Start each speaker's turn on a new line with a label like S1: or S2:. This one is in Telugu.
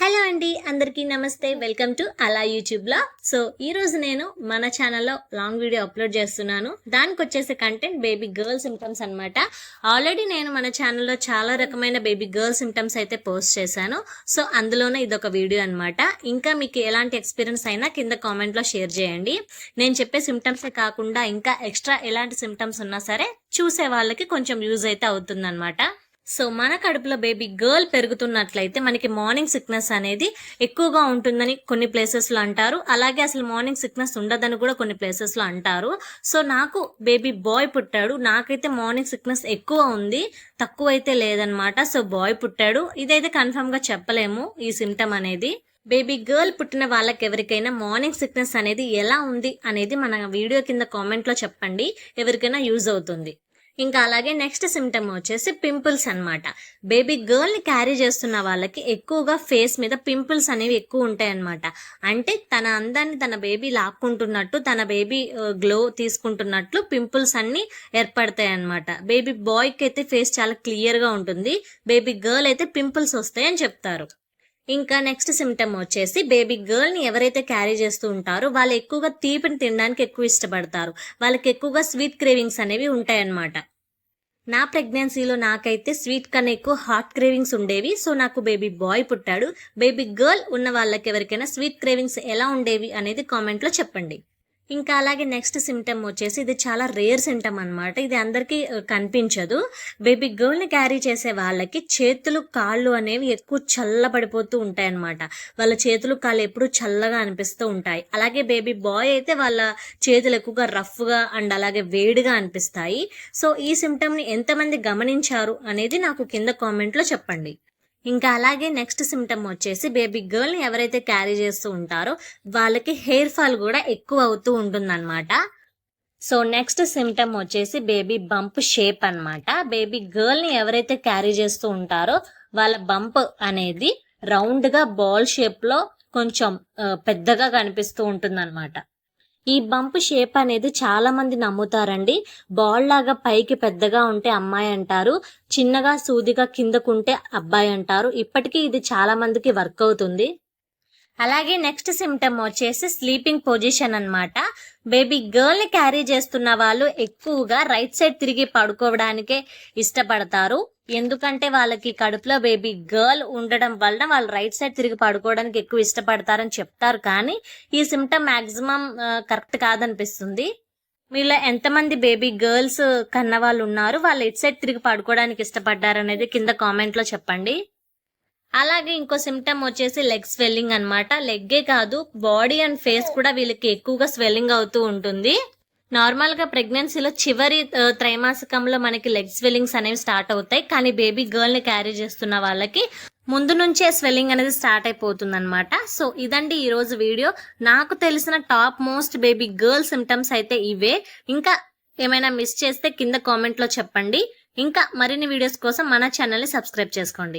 S1: హలో అండి అందరికీ నమస్తే. వెల్కమ్ టు అలా యూట్యూబ్లో సో ఈ రోజు నేను మన ఛానల్లో లాంగ్ వీడియో అప్లోడ్ చేస్తున్నాను. దానికి వచ్చేసి కంటెంట్ బేబీ గర్ల్ సిమ్టమ్స్ అన్నమాట. ఆల్రెడీ నేను మన ఛానల్లో చాలా రకమైన బేబీ గర్ల్ సిమ్టమ్స్ అయితే పోస్ట్ చేశాను. సో అందులోనే ఇదొక వీడియో అన్నమాట. ఇంకా మీకు ఎలాంటి ఎక్స్పీరియన్స్ అయినా కింద కామెంట్లో షేర్ చేయండి. నేను చెప్పే సిమ్టమ్సే కాకుండా ఇంకా ఎక్స్ట్రా ఎలాంటి సిమ్టమ్స్ ఉన్నా సరే చూసే వాళ్ళకి కొంచెం యూజ్ అయితే అవుతుందన్నమాట. సో మన కడుపులో బేబీ గర్ల్ పెరుగుతున్నట్లయితే మనకి మార్నింగ్ సిక్నెస్ అనేది ఎక్కువగా ఉంటుందని కొన్ని ప్లేసెస్లో అంటారు. అలాగే అసలు మార్నింగ్ సిక్నెస్ ఉండదని కూడా కొన్ని ప్లేసెస్లో అంటారు. సో నాకు బేబీ బాయ్ పుట్టాడు. నాకైతే మార్నింగ్ సిక్నెస్ ఎక్కువ ఉంది. తక్కువ అయితే లేదనమాట సో బాయ్ పుట్టాడు. ఇదైతే కన్ఫర్మ్గా చెప్పలేము ఈ సిమ్టమ్ అనేది. బేబీ గర్ల్ పుట్టిన వాళ్ళకి ఎవరికైనా మార్నింగ్ సిక్నెస్ అనేది ఎలా ఉంది అనేది మన వీడియో కింద కామెంట్లో చెప్పండి. ఎవరికైనా యూజ్ అవుతుంది. ఇంకా అలాగే నెక్స్ట్ సిమ్టమ్ వచ్చేసి పింపుల్స్ అన్నమాట. బేబీ గర్ల్ని క్యారీ చేస్తున్న వాళ్ళకి ఎక్కువగా ఫేస్ మీద పింపుల్స్ అనేవి ఎక్కువ ఉంటాయి అంటే తన అందాన్ని తన బేబీ లాక్కుంటున్నట్టు తన బేబీ గ్లో uh, తీసుకుంటున్నట్లు పింపుల్స్ అన్ని ఏర్పడతాయి అన్నమాట బేబీ బాయ్కి అయితే ఫేస్ చాలా క్లియర్గా ఉంటుంది. బేబీ గర్ల్ అయితే పింపుల్స్ వస్తాయని చెప్తారు. ఇంకా నెక్స్ట్ సిమ్టమ్ వచ్చేసి బేబీ గర్ల్ని ఎవరైతే క్యారీ చేస్తూ ఉంటారో వాళ్ళు ఎక్కువగా తీపిని తినడానికి ఎక్కువ ఇష్టపడతారు. వాళ్ళకి ఎక్కువగా స్వీట్ క్రేవింగ్స్ అనేవి ఉంటాయన్నమాట. నా ప్రెగ్నెన్సీలో నాకైతే స్వీట్ కన్నా ఎక్కువ హాట్ క్రేవింగ్స్ ఉండేవి. సో నాకు బేబీ బాయ్ పుట్టాడు. బేబీ గర్ల్ ఉన్న వాళ్ళకి ఎవరికైనా స్వీట్ క్రేవింగ్స్ ఎలా ఉండేవి అనేది కామెంట్లో చెప్పండి. ఇంకా అలాగే నెక్స్ట్ సిమ్టమ్ వచ్చేసి ఇది చాలా రేర్ సిమ్టమ్ అన్నమాట. ఇది అందరికీ కనిపించదు. బేబీ గర్ల్ని క్యారీ చేసే వాళ్ళకి చేతులు కాళ్ళు అనేవి ఎక్కువ చల్లబడిపోతూ ఉంటాయి అన్నమాట వాళ్ళ చేతులు కాళ్ళు ఎప్పుడు చల్లగా అనిపిస్తూ ఉంటాయి. అలాగే బేబీ బాయ్ అయితే వాళ్ళ చేతులు ఎక్కువగా రఫ్గా అండ్ అలాగే వేడిగా అనిపిస్తాయి. సో ఈ సిమ్టమ్ని ఎంతమంది గమనించారు అనేది నాకు కింద కామెంట్లో చెప్పండి. ఇంకా అలాగే నెక్స్ట్ సిమ్టమ్ వచ్చేసి బేబీ గర్ల్ని ఎవరైతే క్యారీ చేస్తూ ఉంటారో వాళ్ళకి హెయిర్ ఫాల్ కూడా ఎక్కువ అవుతూ ఉంటుందన్నమాట. సో నెక్స్ట్ సిమ్టమ్ వచ్చేసి బేబీ బంప్ షేప్ అన్నమాట. బేబీ గర్ల్ని ఎవరైతే క్యారీ చేస్తూ ఉంటారో వాళ్ళ బంప్ అనేది రౌండ్గా బాల్ షేప్లో కొంచెం పెద్దగా కనిపిస్తూ ఉంటుందన్నమాట. ఈ బంప్ షేప్ అనేది చాలా మంది నమ్ముతారండి. బాల్ లాగా పైకి పెద్దగా ఉంటే అమ్మాయి అంటారు. చిన్నగా సూదిగా కిందకుంటే అబ్బాయి అంటారు. ఇప్పటికీ ఇది చాలా మందికి వర్క్ అవుతుంది. అలాగే నెక్స్ట్ సిమ్టమ్ వచ్చేసి స్లీపింగ్ పొజిషన్ అన్నమాట. బేబీ గర్ల్ని క్యారీ చేస్తున్న వాళ్ళు ఎక్కువగా రైట్ సైడ్ తిరిగి పడుకోవడానికే ఇష్టపడతారు. ఎందుకంటే వాళ్ళకి కడుపులో బేబీ గర్ల్ ఉండడం వలన వాళ్ళు రైట్ సైడ్ తిరిగి పడుకోవడానికి ఎక్కువ ఇష్టపడతారని చెప్తారు. కానీ ఈ సిమ్టమ్ మ్యాక్సిమం కరెక్ట్ కాదనిపిస్తుంది. మీలో ఎంతమంది బేబీ గర్ల్స్ కన్న వాళ్ళు ఉన్నారు? వాళ్ళు ఎట్ సైడ్ తిరిగి పడుకోవడానికి ఇష్టపడ్డారు అనేది కింద కామెంట్లో చెప్పండి. అలాగే ఇంకో సిమ్టమ్ వచ్చేసి లెగ్ స్వెల్లింగ్ అన్నమాట. లెగ్గే కాదు బాడీ అండ్ ఫేస్ కూడా వీళ్ళకి ఎక్కువగా స్వెల్లింగ్ అవుతూ ఉంటుంది. నార్మల్గా ప్రెగ్నెన్సీలో చివరి త్రైమాసికంలో మనకి లెగ్ స్వెల్లింగ్స్ అనేవి స్టార్ట్ అవుతాయి. కానీ బేబీ గర్ల్ని క్యారీ చేస్తున్న వాళ్ళకి ముందు నుంచే స్వెల్లింగ్ అనేది స్టార్ట్ అయిపోతుంది అనమాట సో ఇదండి ఈరోజు వీడియో నాకు తెలిసిన top most baby girl symptoms అయితే ఇవే. ఇంకా ఏమైనా మిస్ చేస్తే కింద కామెంట్లో చెప్పండి. ఇంకా మరిన్ని వీడియోస్ కోసం మన ఛానల్ని సబ్స్క్రైబ్ చేసుకోండి.